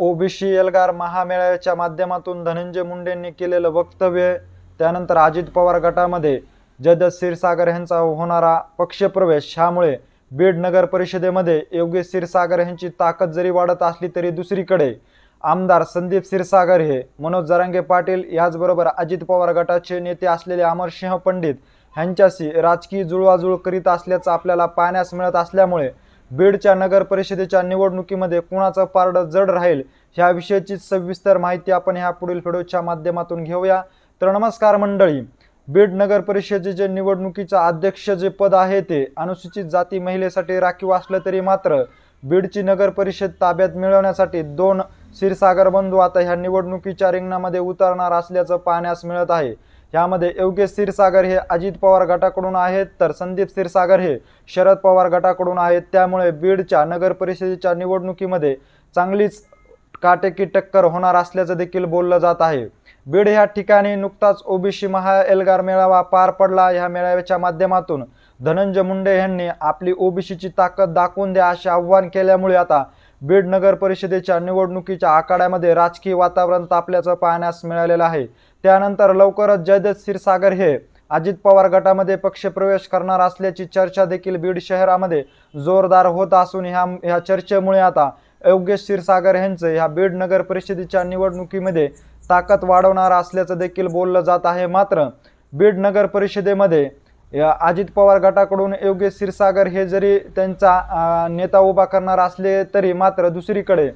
OBC Elgar महामेळाव्याच्या माध्यमातून धनंजय मुंडेंनी केलेलं वक्तव्य त्यानंतर अजित पवार गटामध्ये जयदत्त क्षीरसागर यांचा होणारा पक्षप्रवेश ह्यामुळे बीड नगर परिषदेमध्ये योगेश क्षीरसागर यांची ताकद जरी वाढत असली तरी दुसरीकडे आमदार संदीप क्षीरसागर हे मनोज जरांगे पाटील याचबरोबर अजित पवार गटाचे नेते असलेले अमरसिंह पंडित ह्यांच्याशी राजकीय जुळवाजुळव करीत असल्याचं आपल्याला पाहण्यास मिळत असल्यामुळे बीडच्या नगर परिषदेच्या निवडणुकीमध्ये कुणाचं पारडं जड राहील ह्याविषयीची सविस्तर माहिती आपण ह्या पुढील व्हिडिओच्या माध्यमातून घेऊया. तर नमस्कार मंडळी बीड नगर परिषदेचे निवडणुकीचं अध्यक्ष जे पद आहे ते अनुसूचित जाती महिलेसाठी राखीव असलं तरी मात्र बीडची नगर परिषद ताब्यात मिळवण्यासाठी दोन क्षीरसागर बंधू आता ह्या निवडणुकीच्या रिंगणामध्ये उतरणार असल्याचं पाहण्यास मिळत आहे. यामध्ये योगेश क्षीरसागर हे अजित पवार गटाकडून आहेत तर संदीप क्षीरसागर हे शरद पवार गटाकडून आहेत. त्यामुळे बीडच्या नगर परिषदेच्या निवडणुकीमध्ये चांगलीच काटेकी टक्कर होणार असल्याचं देखील बोललं जात आहे. बीड ह्या ठिकाणी नुकताच ओबीसी महा एल्गार मेळावा पार पडला. ह्या मेळाव्याच्या माध्यमातून धनंजय मुंडे यांनी आपली ओबीसीची ताकद दाखवून द्या असे आव्हान केल्यामुळे आता बीड नगर परिषदेच्या निवडणुकीच्या आखाड्यामध्ये राजकीय वातावरण तापल्याचं पाहण्यास मिळालेलं आहे. त्यानंतर लवकरच जयदत्त क्षीरसागर हे अजित पवार गटामध्ये पक्षप्रवेश करणार असल्याची चर्चा देखील बीड शहरामध्ये जोरदार होत असून ह्या ह्या चर्चेमुळे आता योगेश क्षीरसागर यांचं ह्या बीड नगर परिषदेच्या निवडणुकीमध्ये ताकद वाढवणार असल्याचं देखील बोललं जात आहे. मात्र बीड नगर परिषदेमध्ये या अजित पवार गटाकडून योगेश क्षीरसागर हे जरी त्यांचा नेता उभा करणार असले तरी मात्र दुसरीकडे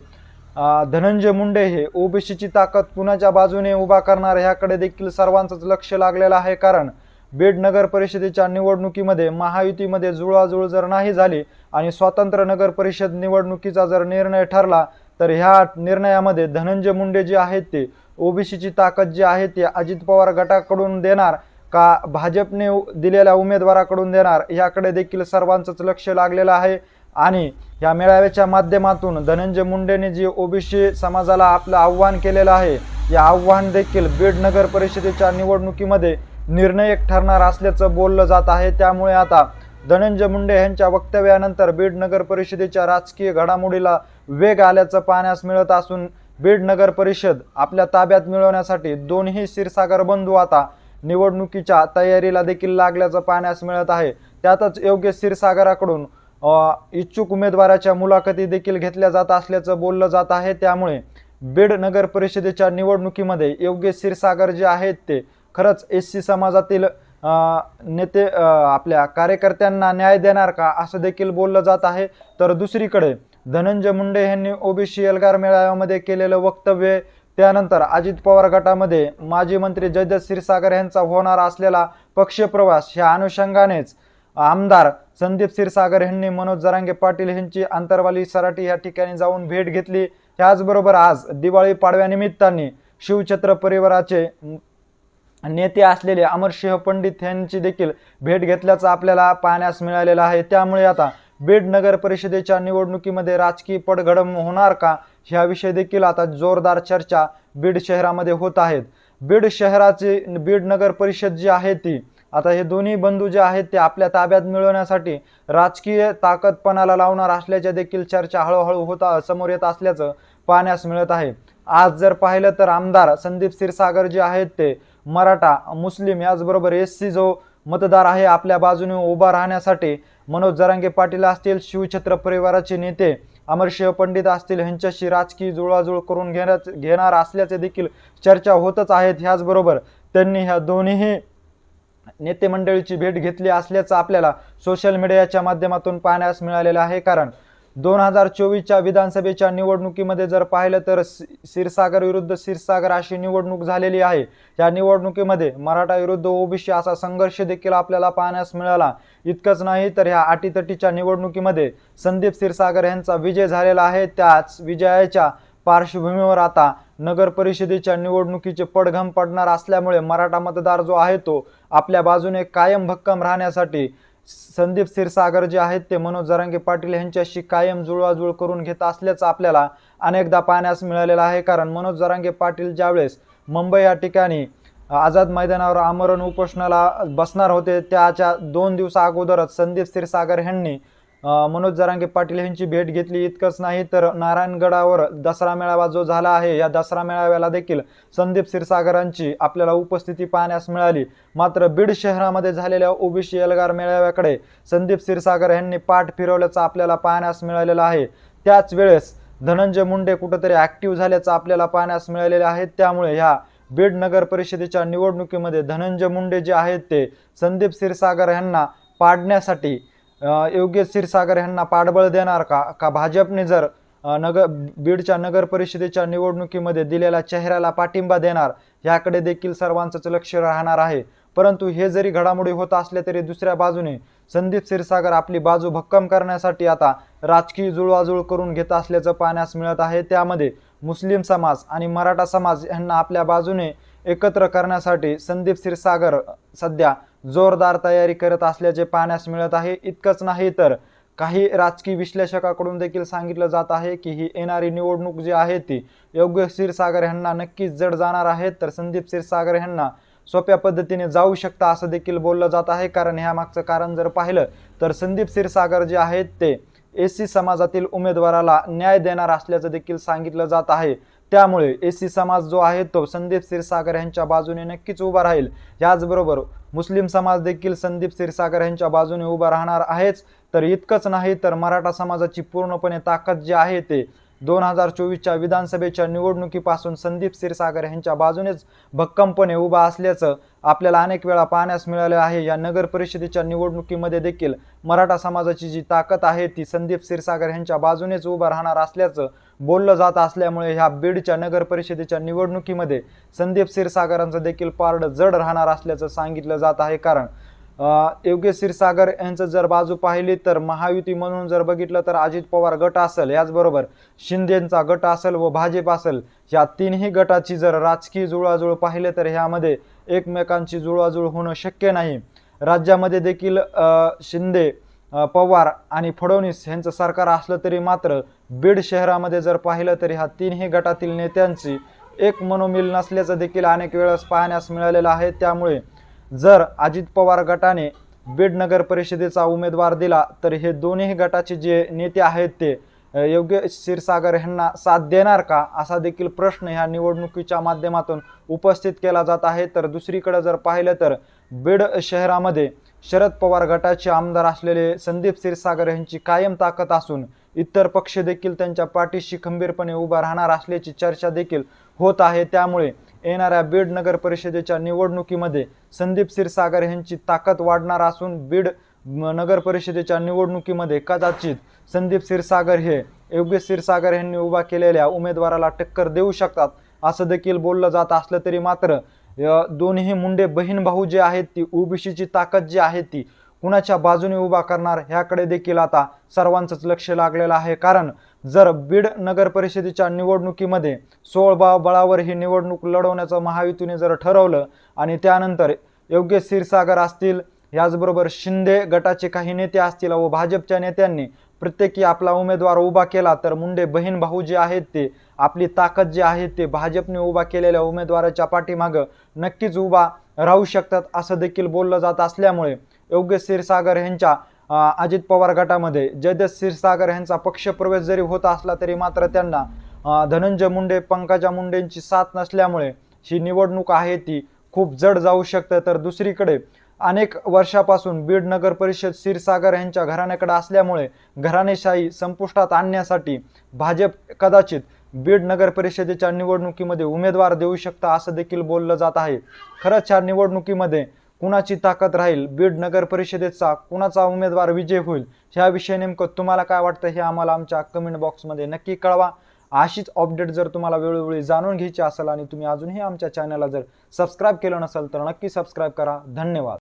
धनंजय मुंडे हे ओबीसीची ताकद कुणाच्या बाजूने उभा करणार ह्याकडे देखील सर्वांचंच लक्ष लागलेलं आहे. कारण बीड नगर परिषदेच्या निवडणुकीमध्ये महायुतीमध्ये जुळवाजुळ जर नाही झाली आणि स्वतंत्र नगर परिषद निवडणुकीचा जर निर्णय ठरला तर ह्या निर्णयामध्ये धनंजय मुंडे जे आहेत ते ओबीसीची ताकद जी आहे ते अजित पवार गटाकडून देणार का भाजपने उ- दिलेल्या उमेदवाराकडून देणार याकडे देखील सर्वांचंच लक्ष लागलेलं आहे. आणि या मेळाव्याच्या माध्यमातून धनंजय मुंडेने जे ओबीसी समाजाला आपलं आव्हान केलेलं आहे या आव्हान देखील बीड नगर परिषदेच्या निवडणुकीमध्ये निर्णायक ठरणार असल्याचं बोललं जात आहे. त्यामुळे आता धनंजय मुंडे यांच्या वक्तव्यानंतर बीड नगर परिषदेच्या राजकीय घडामोडीला वेग आल्याचं पाहण्यास मिळत असून बीड नगर परिषद आपल्या ताब्यात मिळवण्यासाठी दोन्ही क्षीरसागर बंधू आता निवडणुकीच्या तयारीला देखील लागल्याचं पाहण्यास मिळत आहे. त्यातच योग्य क्षीरसागराकडून इच्छुक उमेदवाराच्या मुलाखती देखील घेतल्या जात असल्याचं बोललं जात आहे. त्यामुळे बीड नगर परिषदेच्या निवडणुकीमध्ये योग्य क्षीरसागर जे आहेत ते खरंच एस सी समाजातील नेते आपल्या कार्यकर्त्यांना न्याय देणार का असं देखील बोललं जात आहे. तर दुसरीकडे धनंजय मुंडे यांनी ओबीसी एल्गार मेळाव्यामध्ये केलेलं वक्तव्य त्यानंतर अजित पवार गटामध्ये माजी मंत्री जयदत्त क्षीरसागर यांचा होणार असलेला पक्षप्रवास ह्या अनुषंगानेच आमदार संदीप क्षीरसागर यांनी मनोज जरांगे पाटील यांची आंतरवाली सराटी या ठिकाणी जाऊन भेट घेतली. त्याचबरोबर आज दिवाळी पाडव्यानिमित्ताने शिवछत्र परिवाराचे नेते असलेले अमरसिंह पंडित यांची देखील भेट घेतल्याचं आपल्याला पाहण्यास मिळालेलं आहे. त्यामुळे आता बीड नगर परिषदेच्या निवडणुकीमध्ये राजकीय पडघडम होणार का ह्याविषयी देखील आता जोरदार चर्चा बीड शहरामध्ये होत आहेत बीड शहराची बीड नगर परिषद जी आहे ती आता हे दोन्ही बंधू जे आहेत ते आपल्या ताब्यात मिळवण्यासाठी राजकीय ताकदपणाला लावणार असल्याच्या देखील चर्चा हळूहळू होता समोर येत असल्याचं पाहण्यास मिळत आहे. आज जर पाहिलं तर आमदार संदीप क्षीरसागर जे आहेत ते मराठा मुस्लिम याचबरोबर एस सी जो मतदार आहे आपल्या बाजूने उभा राहण्यासाठी मनोज जरांगे पाटील असतील शिवछत्र परिवाराचे नेते अमरशिव पंडित असतील ह्यांच्याशी राजकीय जुळवाजुळ करून घेण्याच घेणार असल्याचे देखील चर्चा होतच आहेत. ह्याचबरोबर त्यांनी ह्या दोन्ही नेते मंडळीची भेट घेतली असल्याचं आपल्याला सोशल मीडियाच्या माध्यमातून पाहण्यास मिळालेलं आहे. कारण दोन हजार चोवीसच्या विधानसभेच्या निवडणुकीमध्ये जर पाहिलं तर स- क्षीरसागर विरुद्ध क्षीरसागर अशी निवडणूक झालेली आहे. या निवडणुकीमध्ये मराठा विरुद्ध ओबीसी असा संघर्ष देखील आपल्याला पाहण्यास मिळाला. इतकंच नाही तर ह्या अटीतटीच्या निवडणुकीमध्ये संदीप क्षीरसागर यांचा विजय झालेला आहे. त्याच विजयाच्या पार्श्वभूमीवर आता नगर परिषदेच्या निवडणुकीचे पडघम पडणार असल्यामुळे मराठा मतदार जो आहे तो आपल्या बाजूने कायम भक्कम राहण्यासाठी संदीप क्षीरसागर जे आहेत ते मनोज जरांगे पाटील यांच्याशी कायम जुळवाजुळ करून घेत असल्याचं आपल्याला अनेकदा पाहण्यास मिळालेलं आहे. कारण मनोज जरांगे पाटील ज्यावेळेस मुंबई या ठिकाणी आझाद मैदानावर आमरण उपोषणाला बसणार होते त्याच्या दोन दिवसा अगोदरच संदीप क्षीरसागर यांनी मनोज जरांगे पाटील यांची भेट घेतली. इतकंच नाही तर नारायणगडावर दसरा मेळावा जो झाला आहे या दसरा मेळाव्याला देखील संदीप क्षीरसागरांची आपल्याला उपस्थिती पाहण्यास मिळाली. मात्र बीड शहरामध्ये झालेल्या ओबीसी एल्गार मेळाव्याकडे संदीप क्षीरसागर यांनी पाठ फिरवल्याचं आपल्याला पाहण्यास मिळालेलं आहे. त्याच वेळेस धनंजय मुंडे कुठंतरी ऍक्टिव्ह झाल्याचं आपल्याला पाहण्यास मिळालेलं आहे. त्यामुळे ह्या बीड नगर परिषदेच्या निवडणुकीमध्ये धनंजय मुंडे जे आहेत ते संदीप क्षीरसागर यांना पाडण्यासाठी योग्य क्षीरसागर यांना पाठबळ देणार का? का भाजपने जर नगर बीडच्या नगर परिषदेच्या निवडणुकीमध्ये दिलेल्या चेहऱ्याला पाठिंबा देणार याकडे देखील सर्वांचंच लक्ष राहणार आहे. परंतु हे जरी घडामोडी होत असल्या तरी दुसऱ्या बाजूने संदीप क्षीरसागर आपली बाजू भक्कम करण्यासाठी आता राजकीय जुळवाजुळ करून घेत असल्याचं पाहण्यास मिळत आहे. त्यामध्ये मुस्लिम समाज आणि मराठा समाज यांना आपल्या बाजूने एकत्र करण्यासाठी संदीप क्षीरसागर सध्या जोरदार तयारी करत असल्याचे पाहण्यास मिळत आहे. इतकंच नाही तर काही राजकीय विश्लेषकाकडून देखील सांगितलं जात आहे की ही येणारी निवडणूक जी आहे ती योग्य क्षीरसागर यांना नक्कीच जड जाणार आहे. तर संदीप क्षीरसागर यांना सोप्या पद्धतीने जाऊ शकता असं देखील बोललं जात आहे. कारण ह्यामागचं कारण जर पाहिलं तर संदीप क्षीरसागर जे आहेत ते एस सी समाजातील उमेदवाराला न्याय देणार असल्याचं देखील सांगितलं जात आहे. त्यामुळे एस सी समाज जो आहे तो संदीप क्षीरसागर यांच्या बाजूने नक्कीच उभा राहील. याचबरोबर मुस्लिम समाज देखील संदीप क्षीरसागर यांच्या बाजूने उभा राहणार आहेच. तर इतकंच नाही तर मराठा समाजाची पूर्णपणे ताकद जी आहे ते दोन हजार चोवीसच्या विधानसभेच्या निवडणुकीपासून संदीप क्षीरसागर यांच्या बाजूनेच भक्कमपणे उभा असल्याचं आपल्याला अनेक वेळा पाहण्यास मिळालं आहे. या नगर परिषदेच्या निवडणुकीमध्ये देखील मराठा समाजाची जी ताकद आहे ती संदीप क्षीरसागर यांच्या बाजूनेच उभं राहणार असल्याचं बोललं जात असल्यामुळे ह्या बीडच्या नगर परिषदेच्या निवडणुकीमध्ये संदीप क्षीरसागरांचं देखील पारड जड राहणार असल्याचं सांगितलं जात आहे. कारण अ, योग्य क्षीरसागर यांचं जर बाजू पाहिली तर महायुती म्हणून जर बघितलं तर अजित पवार गट असेल याचबरोबर शिंदेचा गट असेल व भाजप असेल या तीनही गटाची जर राजकीय जुळवाजुळ पाहिले तर ह्यामध्ये एकमेकांची जुळवाजुळ होणं शक्य नाही. राज्यामध्ये देखील शिंदे पवार आणि फडणवीस यांचं सरकार असलं तरी मात्र बीड शहरामध्ये जर पाहिलं तरी ह्या तीनही गटातील नेत्यांची एक मनोमिल नसल्याचं देखील अनेक वेळेस पाहण्यास मिळालेलं आहे. त्यामुळे जर अजित पवार गटाने बीड नगर परिषदेचा उमेदवार दिला तर हे दोन्ही गटाचे जे नेते आहेत ते योग्य क्षीरसागर यांना साथ देणार का? असा देखील प्रश्न ह्या निवडणुकीच्या माध्यमातून उपस्थित केला जात आहे. तर दुसरीकडे जर पाहिलं तर बीड शहरामध्ये शरद पवार गटाचे आमदार असलेले संदीप क्षीरसागर यांची कायम ताकद असून इतर पक्ष देखील त्यांच्या पाठीशी खंबीरपणे उभा राहणार असल्याची चर्चा देखील होत आहे. त्यामुळे येणाऱ्या बीड नगर परिषदेच्या निवडणुकीमध्ये संदीप क्षीरसागर यांची ताकद वाढणार असून बीड नगर परिषदेच्या निवडणुकीमध्ये कदाचित संदीप क्षीरसागर हे योग्य क्षीरसागर यांनी उभा केलेल्या उमेदवाराला टक्कर देऊ शकतात असं देखील बोललं जात असलं तरी मात्र दोन्ही मुंडे बहीण भाऊ जे आहेत ती ओबीसीची ताकद जी आहे ती कुणाच्या बाजूने उभा करणार ह्याकडे देखील आता सर्वांचंच लक्ष लागलेलं आहे. कारण जर बीड नगर परिषदेच्या निवडणुकीमध्ये सोळ बा बळावर ही निवडणूक लढवण्याचं महायुतीने जर ठरवलं आणि त्यानंतर योग्य क्षीरसागर असतील याचबरोबर शिंदे गटाचे काही नेते असतील व भाजपच्या नेत्यांनी प्रत्येकी आपला उमेदवार उभा केला तर मुंडे बहीण भाऊ जे आहेत ते आपली ताकद जी आहे ते भाजपने उभा केलेल्या उमेदवाराच्या पाठीमागं नक्कीच उभा राहू शकतात असं देखील बोललं जात असल्यामुळे योग्य क्षीरसागर यांच्या अजित पवार गटामध्ये. जयदेश क्षीरसागर यांचा पक्षप्रवेश जरी होत असला तरी मात्र त्यांना धनंजय मुंडे पंकजा मुंडेंची साथ नसल्यामुळे ही निवडणूक आहे ती खूप जड जाऊ शकते. तर दुसरीकडे अनेक वर्षापासून बीड नगर परिषद क्षीरसागर यांच्या घराण्याकडे असल्यामुळे घराणेशाही संपुष्टात आणण्यासाठी भाजप कदाचित बीड नगर परिषदेच्या निवडणुकीमध्ये उमेदवार देऊ शकता असं देखील बोललं जात आहे. खरंच या निवडणुकीमध्ये कुणाची ताकद राहील? बीड नगर परिषदेचा कुणाचा उमेदवार विजय होईल? ह्याविषयी नेमकं तुम्हाला काय वाटतं हे आम्हाला आमच्या कमेंट बॉक्समध्ये नक्की कळवा. अशीच अपडेट जर तुम्हाला वेळोवेळी जाणून घ्यायची असेल आणि तुम्ही अजूनही आमच्या चॅनलला जर सबस्क्राईब केलं नसेल तर नक्की सबस्क्राईब करा. धन्यवाद.